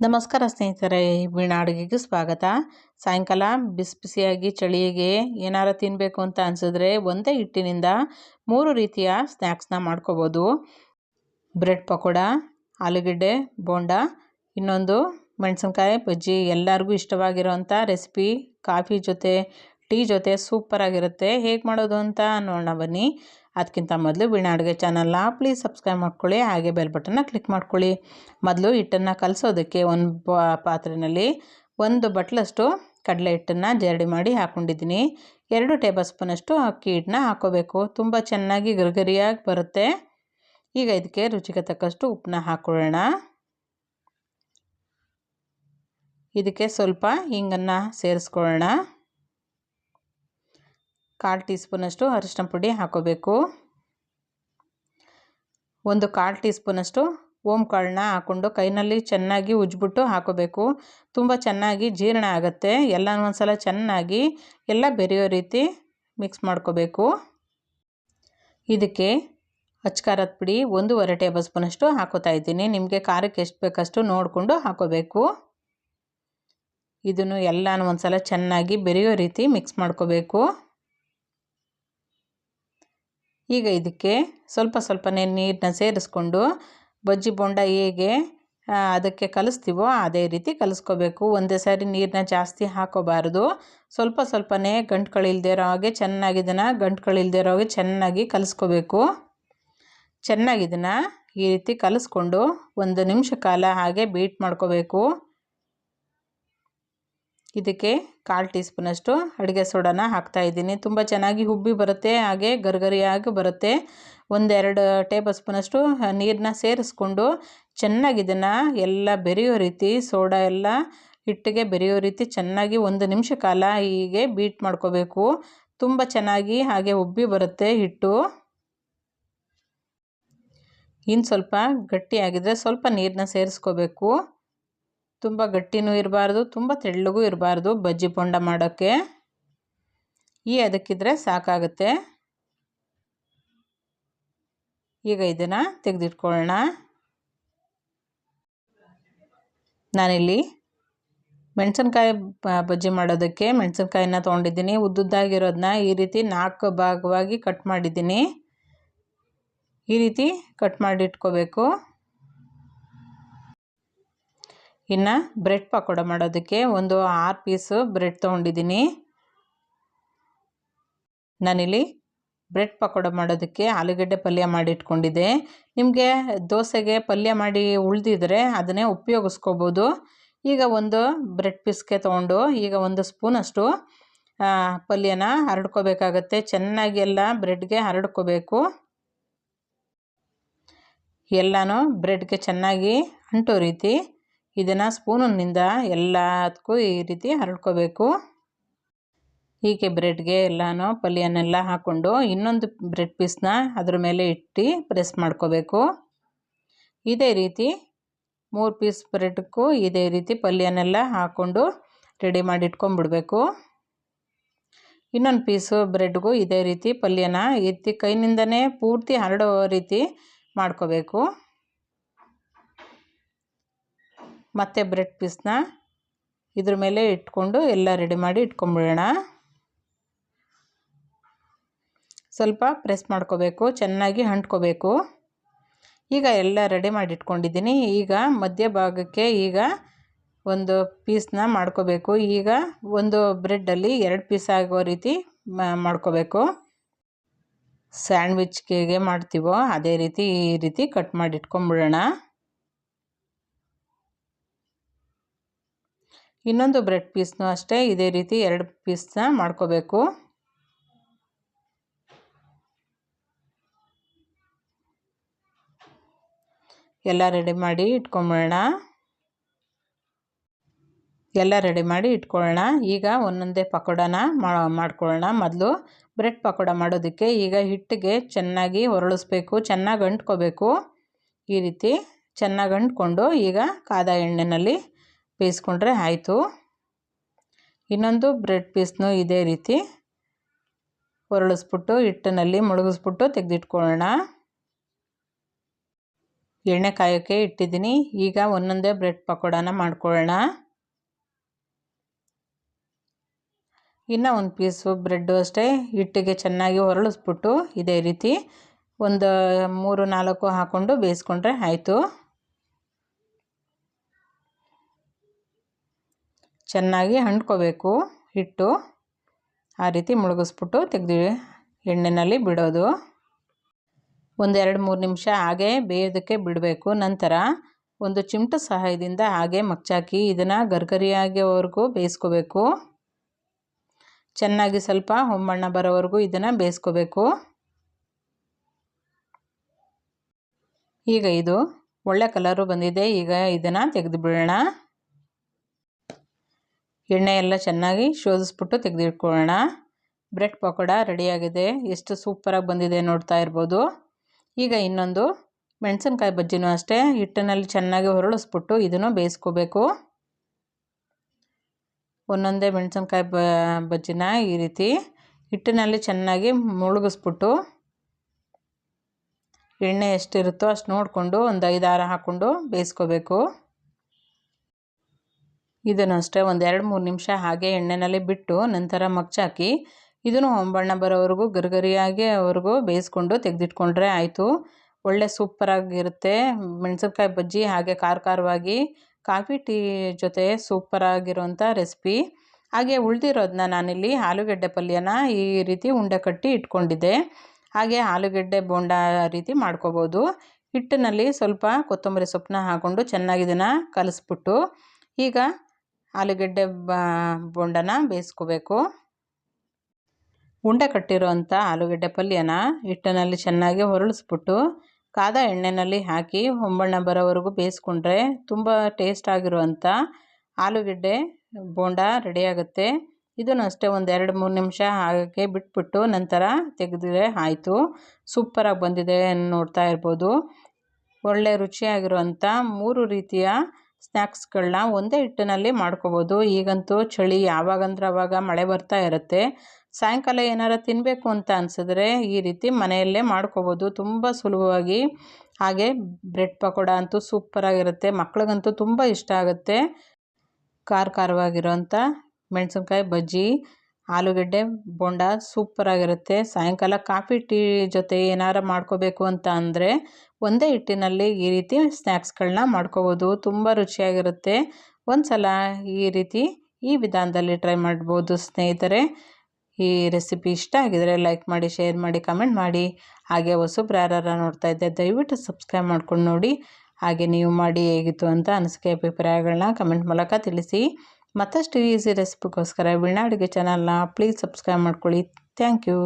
ನಮಸ್ಕಾರ ಸ್ನೇಹಿತರೆ ವೀಣಾ ಅಡುಗೆಗೆ ಸ್ವಾಗತ. ಸಾಯಂಕಾಲ ಬಿಸಿ ಬಿಸಿಯಾಗಿ ಚಳಿಗೆ ಏನಾರು ತಿನ್ನಬೇಕು ಅಂತ ಅನಿಸಿದ್ರೆ ಒಂದೇ ಹಿಟ್ಟಿನಿಂದ ಮೂರು ರೀತಿಯ ಸ್ನ್ಯಾಕ್ಸ್ನ ಮಾಡ್ಕೋಬೋದು. ಬ್ರೆಡ್ ಪಕೋಡ, ಆಲೂಗಡ್ಡೆ, ಬೋಂಡ, ಇನ್ನೊಂದು ಮೆಣಸಿನ್ಕಾಯಿ ಬಜ್ಜಿ, ಎಲ್ಲರಿಗೂ ಇಷ್ಟವಾಗಿರೋಂಥ ರೆಸಿಪಿ. ಕಾಫಿ ಜೊತೆ, ಟೀ ಜೊತೆ ಸೂಪರಾಗಿರುತ್ತೆ. ಹೇಗೆ ಮಾಡೋದು ಅಂತ ನೋಡೋಣ ಬನ್ನಿ. ಅದಕ್ಕಿಂತ ಮೊದಲು ವೀಣಾ ಅಡುಗೆ ಚಾನಲ್ನ ಪ್ಲೀಸ್ ಸಬ್ಸ್ಕ್ರೈಬ್ ಮಾಡ್ಕೊಳ್ಳಿ, ಹಾಗೆ ಬೆಲ್ ಬಟನ್ನ ಕ್ಲಿಕ್ ಮಾಡ್ಕೊಳ್ಳಿ. ಮೊದಲು ಹಿಟ್ಟನ್ನು ಕಲಸೋದಕ್ಕೆ ಒಂದು ಪಾತ್ರೆಯಲ್ಲಿ ಒಂದು ಬಟ್ಲಷ್ಟು ಕಡಲೆ ಹಿಟ್ಟನ್ನು ಜರಡಿ ಮಾಡಿ ಹಾಕ್ಕೊಂಡಿದ್ದೀನಿ ಎರಡು ಟೇಬಲ್ ಸ್ಪೂನಷ್ಟು ಅಕ್ಕಿ ಹಿಟ್ಟನ್ನ ಹಾಕೋಬೇಕು. ತುಂಬ ಚೆನ್ನಾಗಿ ಗರಿಗರಿಯಾಗಿ ಬರುತ್ತೆ. ಈಗ ಇದಕ್ಕೆ ರುಚಿಗೆ ತಕ್ಕಷ್ಟು ಉಪ್ಪನ್ನ ಹಾಕ್ಕೊಳ್ಳೋಣ ಇದಕ್ಕೆ ಸ್ವಲ್ಪ ಹಿಂಗನ್ನು ಸೇರಿಸ್ಕೊಳ್ಳೋಣ. ಕಾಲು ಟೀ ಸ್ಪೂನಷ್ಟು ಅರಿಶಿನ ಪುಡಿ ಹಾಕೋಬೇಕು. ಒಂದು ಕಾಲು ಟೀ ಸ್ಪೂನಷ್ಟು ಓಮ್ ಕಾಳನ್ನ ಹಾಕ್ಕೊಂಡು ಕೈನಲ್ಲಿ ಚೆನ್ನಾಗಿ ಉಜ್ಬಿಟ್ಟು ಹಾಕೋಬೇಕು. ತುಂಬ ಚೆನ್ನಾಗಿ ಜೀರ್ಣ ಆಗುತ್ತೆ. ಎಲ್ಲ ಒಂದ್ಸಲ ಚೆನ್ನಾಗಿ ಎಲ್ಲ ಬೆರೆಯೋ ರೀತಿ ಮಿಕ್ಸ್ ಮಾಡ್ಕೋಬೇಕು. ಇದಕ್ಕೆ ಖಾರದ ಪುಡಿ ಒಂದೂವರೆ ಟೇಬಲ್ ಸ್ಪೂನಷ್ಟು ಹಾಕೋತಾ ಇದ್ದೀನಿ. ನಿಮಗೆ ಖಾರಕ್ಕೆ ಎಷ್ಟು ಬೇಕಷ್ಟು ನೋಡಿಕೊಂಡು ಹಾಕೋಬೇಕು. ಇದನ್ನು ಎಲ್ಲನೂ ಒಂದ್ಸಲ ಚೆನ್ನಾಗಿ ಬೆರೆಯೋ ರೀತಿ ಮಿಕ್ಸ್ ಮಾಡ್ಕೋಬೇಕು. ಈಗ ಇದಕ್ಕೆ ಸ್ವಲ್ಪ ಸ್ವಲ್ಪನೇ ನೀರನ್ನ ಸೇರಿಸ್ಕೊಂಡು ಬಜ್ಜಿ ಬೋಂಡ ಹೇಗೆ ಅದಕ್ಕೆ ಕಲಿಸ್ತೀವೋ ಅದೇ ರೀತಿ ಕಲಿಸ್ಕೋಬೇಕು. ಒಂದೇ ಸಾರಿ ನೀರನ್ನ ಜಾಸ್ತಿ ಹಾಕೋಬಾರ್ದು. ಸ್ವಲ್ಪ ಸ್ವಲ್ಪನೇ ಗಂಟುಗಳಿಲ್ದೇ ಇರೋ ಹಾಗೆ ಚೆನ್ನಾಗಿ ಇದನ್ನು ಗಂಟುಗಳಿಲ್ದೇ ಇರೋ ಹಾಗೆ ಚೆನ್ನಾಗಿ ಕಲಿಸ್ಕೋಬೇಕು. ಚೆನ್ನಾಗಿ ಇದನ್ನು ಈ ರೀತಿ ಕಲಿಸ್ಕೊಂಡು ಒಂದು ನಿಮಿಷ ಕಾಲ ಹಾಗೆ ಬೀಟ್ ಮಾಡ್ಕೋಬೇಕು. ಇದಕ್ಕೆ ಕಾಲು ಟೀ ಸ್ಪೂನಷ್ಟು ಅಡುಗೆ ಸೋಡಾನ ಹಾಕ್ತಾಯಿದ್ದೀನಿ ತುಂಬ ಚೆನ್ನಾಗಿ ಹುಬ್ಬಿ ಬರುತ್ತೆ, ಹಾಗೆ ಗರ್ಗರಿಯಾಗಿ ಬರುತ್ತೆ. ಒಂದೆರಡು ಟೇಬಲ್ ಸ್ಪೂನಷ್ಟು ನೀರನ್ನ ಸೇರಿಸ್ಕೊಂಡು ಚೆನ್ನಾಗಿ ಇದನ್ನು ಎಲ್ಲ ಬೆರೆಯೋ ರೀತಿ, ಸೋಡಾ ಎಲ್ಲ ಹಿಟ್ಟಿಗೆ ಬೆರೆಯೋ ರೀತಿ ಚೆನ್ನಾಗಿ ಒಂದು ನಿಮಿಷ ಕಾಲ ಹೀಗೆ ಬೀಟ್ ಮಾಡ್ಕೋಬೇಕು. ತುಂಬ ಚೆನ್ನಾಗಿ ಹಾಗೆ ಉಬ್ಬಿ ಬರುತ್ತೆ ಹಿಟ್ಟು. ಇನ್ನು ಸ್ವಲ್ಪ ಗಟ್ಟಿಯಾಗಿದ್ದರೆ ಸ್ವಲ್ಪ ನೀರನ್ನ ಸೇರಿಸ್ಕೋಬೇಕು. ತುಂಬ ಗಟ್ಟಿನೂ ಇರಬಾರ್ದು, ತುಂಬ ತೆಳ್ಳಗೂ ಇರಬಾರ್ದು ಬಜ್ಜಿ ಪೊಂಡ ಮಾಡೋಕ್ಕೆ. ಈ ಅದಕ್ಕಿದ್ರೆ ಸಾಕಾಗುತ್ತೆ. ಈಗ ಇದನ್ನು ತೆಗೆದಿಟ್ಕೊಳ್ಳೋಣ ನಾನಿಲ್ಲಿ ಮೆಣಸಿನ್ಕಾಯಿ ಬಜ್ಜಿ ಮಾಡೋದಕ್ಕೆ ಮೆಣಸಿನ್ಕಾಯಿನ ತೊಗೊಂಡಿದ್ದೀನಿ. ಉದ್ದುದ್ದಾಗಿರೋದನ್ನ ಈ ರೀತಿ ನಾಲ್ಕು ಭಾಗವಾಗಿ ಕಟ್ ಮಾಡಿದ್ದೀನಿ. ಈ ರೀತಿ ಕಟ್ ಮಾಡಿ ಇಟ್ಕೋಬೇಕು ಇನ್ನು ಬ್ರೆಡ್ ಪಕೋಡ ಮಾಡೋದಕ್ಕೆ ಒಂದು ಆರು ಪೀಸು ಬ್ರೆಡ್ ತೊಗೊಂಡಿದ್ದೀನಿ. ನಾನಿಲ್ಲಿ ಬ್ರೆಡ್ ಪಕೋಡ ಮಾಡೋದಕ್ಕೆ ಆಲೂಗಡ್ಡೆ ಪಲ್ಯ ಮಾಡಿ ಇಟ್ಕೊಂಡಿದ್ದೆ. ನಿಮಗೆ ದೋಸೆಗೆ ಪಲ್ಯ ಮಾಡಿ ಉಳಿದಿದ್ರೆ ಅದನ್ನೇ ಉಪಯೋಗಿಸ್ಕೋಬೋದು. ಈಗ ಒಂದು ಬ್ರೆಡ್ ಪೀಸ್ಗೆ ತೊಗೊಂಡು ಈಗ ಒಂದು ಸ್ಪೂನಷ್ಟು ಪಲ್ಯನ ಹರಡ್ಕೋಬೇಕಾಗತ್ತೆ. ಚೆನ್ನಾಗಿ ಎಲ್ಲ ಬ್ರೆಡ್ಗೆ ಹರಡ್ಕೋಬೇಕು. ಎಲ್ಲನೂ ಬ್ರೆಡ್ಗೆ ಚೆನ್ನಾಗಿ ಅಂಟೋ ರೀತಿ. ಇದನ್ನು ಸ್ಪೂನಿನಿಂದ ಎಲ್ಲದಕ್ಕೂ ಈ ರೀತಿ ಹರಡ್ಕೋಬೇಕು ಹೀಗೆ ಬ್ರೆಡ್ಗೆ ಎಲ್ಲನೂ ಪಲ್ಯನೆಲ್ಲ ಹಾಕ್ಕೊಂಡು ಇನ್ನೊಂದು ಬ್ರೆಡ್ ಪೀಸ್ನ ಅದ್ರ ಮೇಲೆ ಇಟ್ಟು ಪ್ರೆಸ್ ಮಾಡ್ಕೋಬೇಕು. ಇದೇ ರೀತಿ ಮೂರು ಪೀಸ್ ಬ್ರೆಡ್ಗೂ ಇದೇ ರೀತಿ ಪಲ್ಯನೆಲ್ಲ ಹಾಕ್ಕೊಂಡು ರೆಡಿ ಮಾಡಿ ಇಟ್ಕೊಂಡ್ಬಿಡ್ಬೇಕು ಇನ್ನೊಂದು ಪೀಸು ಬ್ರೆಡ್ಗೂ ಇದೇ ರೀತಿ ಪಲ್ಯನ ಎತ್ತಿ ಕೈನಿಂದನೇ ಪೂರ್ತಿ ಹರಡೋ ರೀತಿ ಮಾಡ್ಕೋಬೇಕು. ಮತ್ತು ಬ್ರೆಡ್ ಪೀಸ್ನ ಇದ್ರ ಮೇಲೆ ಇಟ್ಕೊಂಡು ಎಲ್ಲ ರೆಡಿ ಮಾಡಿ ಇಟ್ಕೊಂಬಿಡೋಣ. ಸ್ವಲ್ಪ ಪ್ರೆಸ್ ಮಾಡ್ಕೋಬೇಕು, ಚೆನ್ನಾಗಿ ಅಂಟ್ಕೋಬೇಕು. ಈಗ ಎಲ್ಲ ರೆಡಿ ಮಾಡಿ ಇಟ್ಕೊಂಡಿದ್ದೀನಿ. ಈಗ ಮಧ್ಯಭಾಗಕ್ಕೆ ಈಗ ಒಂದು ಪೀಸ್ನ ಮಾಡ್ಕೋಬೇಕು. ಈಗ ಒಂದು ಬ್ರೆಡ್ಡಲ್ಲಿ ಎರಡು ಪೀಸ್ ಆಗೋ ರೀತಿ ಮಾಡ್ಕೋಬೇಕು. ಸ್ಯಾಂಡ್ವಿಚ್ಗೆ ಮಾಡ್ತೀವೋ ಅದೇ ರೀತಿ ಈ ರೀತಿ ಕಟ್ ಮಾಡಿ ಇಟ್ಕೊಂಬಿಡೋಣ. ಇನ್ನೊಂದು ಬ್ರೆಡ್ ಪೀಸ್ನೂ ಅಷ್ಟೇ ಇದೇ ರೀತಿ ಎರಡು ಪೀಸ್ನ ಮಾಡ್ಕೋಬೇಕು. ಎಲ್ಲ ರೆಡಿ ಮಾಡಿ ಇಟ್ಕೊಂಬೋಣ ಎಲ್ಲ ರೆಡಿ ಮಾಡಿ ಇಟ್ಕೊಳ್ಳೋಣ. ಈಗ ಒಂದೊಂದೇ ಪಕೋಡನ ಮಾಡ್ಕೊಳ್ಳೋಣ. ಮೊದಲು ಬ್ರೆಡ್ ಪಕೋಡ ಮಾಡೋದಕ್ಕೆ ಈಗ ಹಿಟ್ಟಿಗೆ ಚೆನ್ನಾಗಿ ಹೊರಳಿಸ್ಬೇಕು ಚೆನ್ನಾಗಿ ಅಂಟ್ಕೋಬೇಕು. ಈ ರೀತಿ ಚೆನ್ನಾಗಿ ಅಂಟ್ಕೊಂಡು ಈಗ ಕಾದ ಎಣ್ಣೆಯಲ್ಲಿ ಬೇಯಿಸ್ಕೊಂಡ್ರೆ ಆಯಿತು. ಇನ್ನೊಂದು ಬ್ರೆಡ್ ಪೀಸ್ನು ಇದೇ ರೀತಿ ಹೊರಳಿಸ್ಬಿಟ್ಟು ಹಿಟ್ಟಿನಲ್ಲಿ ಮುಳುಗಿಸ್ಬಿಟ್ಟು ತೆಗೆದಿಟ್ಕೊಳ್ಳೋಣ. ಎಣ್ಣೆ ಕಾಯೋಕ್ಕೆ ಇಟ್ಟಿದ್ದೀನಿ. ಈಗ ಒಂದೊಂದೇ ಬ್ರೆಡ್ ಪಕೋಡಾನ ಮಾಡ್ಕೊಳ್ಳೋಣ. ಇನ್ನು ಒಂದು ಪೀಸು ಬ್ರೆಡ್ಡು ಅಷ್ಟೇ. ಹಿಟ್ಟಿಗೆ ಚೆನ್ನಾಗಿ ಹೊರಳಿಸ್ಬಿಟ್ಟು ಇದೇ ರೀತಿ ಒಂದು ಮೂರು ನಾಲ್ಕು ಹಾಕ್ಕೊಂಡು ಬೇಯಿಸ್ಕೊಂಡ್ರೆ ಆಯಿತು. ಚೆನ್ನಾಗಿ ಅಂಟ್ಕೋಬೇಕು, ಹಿಟ್ಟು ಆ ರೀತಿ ಮುಳುಗಿಸ್ಬಿಟ್ಟು ತೆಗೆದು ಎಣ್ಣೆಯಲ್ಲಿ ಬಿಡೋದು. ಒಂದೆರಡು ಮೂರು ನಿಮಿಷ ಹಾಗೆ ಬೇಯೋದಕ್ಕೆ ಬಿಡಬೇಕು. ನಂತರ ಒಂದು ಚಿಮಟ ಸಹಾಯದಿಂದ ಹಾಗೆ ಮಗ್ಚಾಕಿ ಇದನ್ನು ಗರ್ಗರಿಯಾಗಿವರೆಗೂ ಬೇಯಿಸ್ಕೋಬೇಕು. ಚೆನ್ನಾಗಿ ಸ್ವಲ್ಪ ಹೊಂಬಣ್ಣ ಬರೋವರೆಗೂ ಇದನ್ನು ಬೇಯಿಸ್ಕೋಬೇಕು. ಈಗ ಇದು ಒಳ್ಳೆ ಕಲರು ಬಂದಿದೆ. ಈಗ ಇದನ್ನು ತೆಗೆದು ಬಿಡೋಣ. ಎಣ್ಣೆ ಎಲ್ಲ ಚೆನ್ನಾಗಿ ಶೋಧಿಸ್ಬಿಟ್ಟು ತೆಗೆದಿಟ್ಕೊಳ್ಳೋಣ. ಬ್ರೆಡ್ ಪಕೋಡ ರೆಡಿಯಾಗಿದೆ. ಎಷ್ಟು ಸೂಪರಾಗಿ ಬಂದಿದೆ ನೋಡ್ತಾ ಇರ್ಬೋದು. ಈಗ ಇನ್ನೊಂದು ಮೆಣಸಿನ್ಕಾಯಿ ಬಜ್ಜಿನೂ ಅಷ್ಟೇ. ಹಿಟ್ಟಿನಲ್ಲಿ ಚೆನ್ನಾಗಿ ಹೊರಳಿಸ್ಬಿಟ್ಟು ಇದನ್ನು ಬೇಯಿಸ್ಕೋಬೇಕು. ಒಂದೊಂದೇ ಮೆಣಸಿನ್ಕಾಯಿ ಬ, ಬಜ್ಜಿನ ಈ ರೀತಿ ಹಿಟ್ಟಿನಲ್ಲಿ ಚೆನ್ನಾಗಿ ಮುಳುಗಿಸ್ಬಿಟ್ಟು ಎಣ್ಣೆ ಎಷ್ಟಿರುತ್ತೋ ಅಷ್ಟು ನೋಡಿಕೊಂಡು ಒಂದು ಐದಾರು ಹಾಕ್ಕೊಂಡು ಬೇಯಿಸ್ಕೋಬೇಕು. ಇದನ್ನು ಅಷ್ಟೇ ಒಂದು ಎರಡು ಮೂರು ನಿಮಿಷ ಹಾಗೆ ಎಣ್ಣೆಯಲ್ಲಿ ಬಿಟ್ಟು ನಂತರ ಮಗ್ಚಾಕಿ. ಇದನ್ನು ಹೊಂಬಣ್ಣ ಬರೋವರೆಗೂ ಗರಿಗರಿಯಾಗಿ ಅವ್ರಿಗೂ ಬೇಯಿಸ್ಕೊಂಡು ತೆಗೆದಿಟ್ಕೊಂಡ್ರೆ ಆಯಿತು. ಒಳ್ಳೆ ಸೂಪರಾಗಿರುತ್ತೆ ಮೆಣಸಿನ್ಕಾಯಿ ಬಜ್ಜಿ ಹಾಗೆ ಖಾರ ಖಾರವಾಗಿ ಕಾಫಿ ಟೀ ಜೊತೆ ಸೂಪರಾಗಿರುವಂಥ ರೆಸಿಪಿ. ಹಾಗೆ ಉಳಿದಿರೋದನ್ನ ನಾನಿಲ್ಲಿ ಆಲೂಗೆಡ್ಡೆ ಪಲ್ಯನ ಈ ರೀತಿ ಉಂಡೆ ಕಟ್ಟಿ ಇಟ್ಕೊಂಡಿದ್ದೆ. ಹಾಗೆ ಆಲೂಗೆಡ್ಡೆ ಬೋಂಡ ರೀತಿ ಮಾಡ್ಕೋಬೋದು. ಹಿಟ್ಟಿನಲ್ಲಿ ಸ್ವಲ್ಪ ಕೊತ್ತಂಬರಿ ಸೊಪ್ಪನ್ನ ಹಾಕ್ಕೊಂಡು ಚೆನ್ನಾಗಿ ಇದನ್ನು ಕಲಿಸ್ಬಿಟ್ಟು ಈಗ ಆಲೂಗೆಡ್ಡೆ ಬೋಂಡನ ಬೇಯಿಸ್ಕೋಬೇಕು. ಉಂಡೆ ಕಟ್ಟಿರೋವಂಥ ಆಲೂಗಡ್ಡೆ ಪಲ್ಯನ ಹಿಟ್ಟಿನಲ್ಲಿ ಚೆನ್ನಾಗಿ ಹೊರಳಿಸ್ಬಿಟ್ಟು ಕಾದ ಎಣ್ಣೆಯಲ್ಲಿ ಹಾಕಿ ಹೊಂಬಣ್ಣ ಬರೋವರೆಗೂ ಬೇಯಿಸ್ಕೊಂಡ್ರೆ ತುಂಬ ಟೇಸ್ಟ್ ಆಗಿರುವಂಥ ಆಲೂಗೆಡ್ಡೆ ಬೋಂಡ ರೆಡಿಯಾಗುತ್ತೆ ಇದನ್ನು ಅಷ್ಟೇ ಒಂದು ಎರಡು ಮೂರು ನಿಮಿಷ ಹಾಗೆ ಬಿಟ್ಬಿಟ್ಟು ನಂತರ ತೆಗೆದ್ರೆ ಆಯಿತು. ಸೂಪರಾಗಿ ಬಂದಿದೆ ನೋಡ್ತಾ ಇರ್ಬೋದು. ಒಳ್ಳೆ ರುಚಿಯಾಗಿರುವಂಥ ಮೂರು ರೀತಿಯ ಸ್ನ್ಯಾಕ್ಸ್ಗಳನ್ನ ಒಂದೇ ಹಿಟ್ಟಿನಲ್ಲಿ ಮಾಡ್ಕೋಬೋದು. ಈಗಂತೂ ಚಳಿ ಯಾವಾಗಂದ್ರೆ ಅವಾಗ ಮಳೆ ಬರ್ತಾ ಇರುತ್ತೆ. ಸಾಯಂಕಾಲ ಏನಾರ ತಿನ್ನಬೇಕು ಅಂತ ಅನಿಸಿದ್ರೆ ಈ ರೀತಿ ಮನೆಯಲ್ಲೇ ಮಾಡ್ಕೋಬೋದು. ತುಂಬ ಸುಲಭವಾಗಿ. ಹಾಗೆ ಬ್ರೆಡ್ ಪಕೋಡ ಅಂತೂ ಸೂಪರಾಗಿರುತ್ತೆ ಮಕ್ಳಿಗಂತೂ ತುಂಬ ಇಷ್ಟ ಆಗುತ್ತೆ. ಖಾರ ಖಾರವಾಗಿರೋಂಥ ಮೆಣಸಿನ್ಕಾಯಿ ಬಜ್ಜಿ. ಆಲೂಗಡ್ಡೆ, ಬೋಂಡ ಸೂಪರಾಗಿರುತ್ತೆ. ಸಾಯಂಕಾಲ ಕಾಫಿ, ಟೀ ಜೊತೆ ಏನಾರು ಮಾಡ್ಕೋಬೇಕು ಅಂತ ಅಂದರೆ ಒಂದೇ ಹಿಟ್ಟಿನಲ್ಲಿ ಈ ರೀತಿ ಸ್ನ್ಯಾಕ್ಸ್ಗಳನ್ನ ಮಾಡ್ಕೋಬೋದು. ತುಂಬ ರುಚಿಯಾಗಿರುತ್ತೆ. ಒಂದು ಸಲ ಈ ರೀತಿ ಈ ವಿಧಾನದಲ್ಲಿ ಟ್ರೈ ಮಾಡ್ಬೋದು ಸ್ನೇಹಿತರೆ. ಈ ರೆಸಿಪಿ ಇಷ್ಟ ಆಗಿದರೆ ಲೈಕ್ ಮಾಡಿ, ಶೇರ್ ಮಾಡಿ, ಕಮೆಂಟ್ ಮಾಡಿ. ಹಾಗೆ ಹೊಸಬ್ರು ಯಾರು ನೋಡ್ತಾ ಇದ್ದೆ, ದಯವಿಟ್ಟು ಸಬ್ಸ್ಕ್ರೈಬ್ ಮಾಡ್ಕೊಂಡು ನೋಡಿ. ಹಾಗೆ ನೀವು ಮಾಡಿ ಹೇಗಿತ್ತು ಅಂತ ಅನಿಸಿಕೆ ಅಭಿಪ್ರಾಯಗಳನ್ನ ಕಮೆಂಟ್ ಮೂಲಕ ತಿಳಿಸಿ. ಮತ್ತಷ್ಟು ಈಸಿ ರೆಸಿಪಿಗೋಸ್ಕರ ವೀಣಾ ಅಡುಗೆ ಚಾನಲ್ನ ಪ್ಲೀಸ್ ಸಬ್ಸ್ಕ್ರೈಬ್ ಮಾಡ್ಕೊಳ್ಳಿ. Thank you